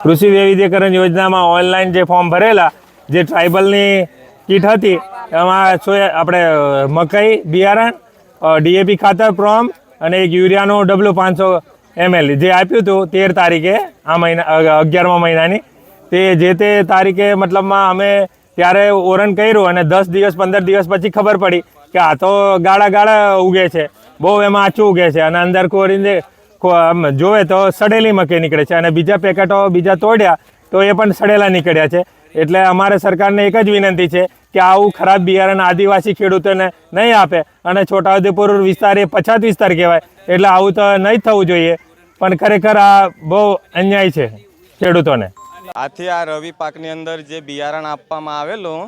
કૃષિ વૈવિધ્યકરણ યોજનામાં ઓનલાઈન જે ફોર્મ ભરેલા, જે ટ્રાઇબલની કીટ હતી, એમાં શું આપણે મકાઈ, બિયારણ ડીએપી ખાતર પ્રોમ અને એક યુરિયાનું ડબલું પાંચસો એમએલ જે આપ્યું હતું તેર તારીખે, આ મહિના અગિયારમા મહિનાની. તે જે તે તારીખે મતલબમાં અમે ત્યારે ઓરણ કર્યું અને દસ દિવસ, પંદર દિવસ પછી ખબર પડી કે આ તો ગાળા ગાળા ઉગે છે. બહુ એમાં આછું ઉગે છે અને અંદર કોરીને જોવે તો સડેલી મકાઈ નીકળે છે અને બીજા પેકેટો બીજા તોડ્યા તો એ પણ સડેલા નીકળ્યા છે. એટલે અમારે સરકારને એક જ વિનંતી છે કે આવું ખરાબ બિયારણ આદિવાસી ખેડૂતોને નહીં આપે અને છોટાઉદેપુર વિસ્તાર એ પછાત વિસ્તાર કહેવાય. એટલે આવું તો નહીં થવું જોઈએ. પણ ખરેખર આ બહુ અન્યાય છે ખેડૂતોને. આથી આ રવિ પાકની અંદર જે બિયારણ આપવામાં આવેલું,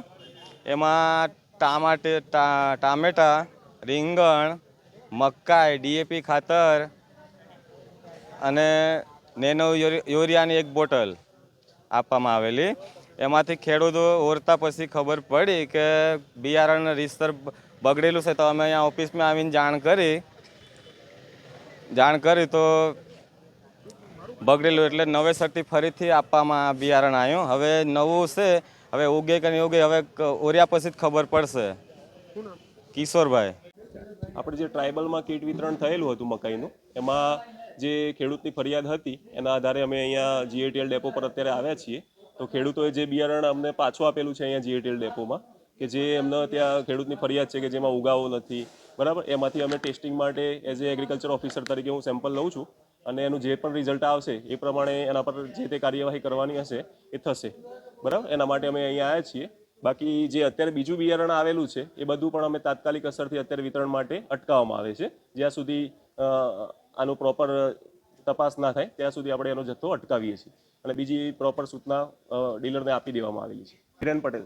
એમાં ટામાટે ટામેટા, રીંગણ, મકાઈ, ડીએપી ખાતર અને નેનો યુરી- યુરિયાની એક બોટલ આપવામાં આવેલી. એમાંથી ખેડૂતો ઓરતા પછી ખબર પડી કે બિયારણ રીતસર બગડેલું છે. તો અમે અહીંયા ઓફિસમાં આવીને જાણ કરી. જાણ કરી તો બગડેલું એટલે નવેસરથી ફરીથી આપવામાં બિયારણ આવ્યું. હવે નવું છે. હવે ઉગે કે નહીં ઉગે, હવે ઓર્યા પછી જ ખબર પડશે. કિશોરભાઈ. આપણે જે ટ્રાઇબલમાં કીટ વિતરણ થયેલું હતું મકાઈનું, એમાં જે ખેડૂતની ફરિયાદ હતી, એના આધારે અમે અહીંયા જીએટીએલ ડેપો પર અત્યારે આવ્યા છીએ. તો ખેડૂતોએ જે બિયારણ અમને પાછું આપેલું છે અહીંયા જીએટીએલ ડેપોમાં, કે જે એમને ત્યાં ખેડૂતની ફરિયાદ છે કે જેમાં ઉગાવો નથી. બરાબર? એમાંથી અમે ટેસ્ટિંગ માટે એઝ એ એગ્રીકલ્ચર ઓફિસર તરીકે હું સેમ્પલ લઉં છું અને એનું જે પણ રિઝલ્ટ આવશે, એ પ્રમાણે એના પર જે તે કાર્યવાહી કરવાની હશે, એ થશે. બરાબર? એના માટે અમે અહીંયા આવ્યા છીએ. બાકી જે અત્યારે બીજું બિયારણ આવેલું છે, એ બધું પણ અમે તાત્કાલિક અસરથી અત્યારે વિતરણ માટે અટકાવવામાં આવે છે. જ્યાં સુધી આનું પ્રોપર તપાસ ના થાય, ત્યાં સુધી આપણે એનો જથ્થો અટકાવીએ છીએ. અને બીજી પ્રોપર સૂચના ડીલરને આપી દેવામાં આવેલી છે. હિરેન પટેલ.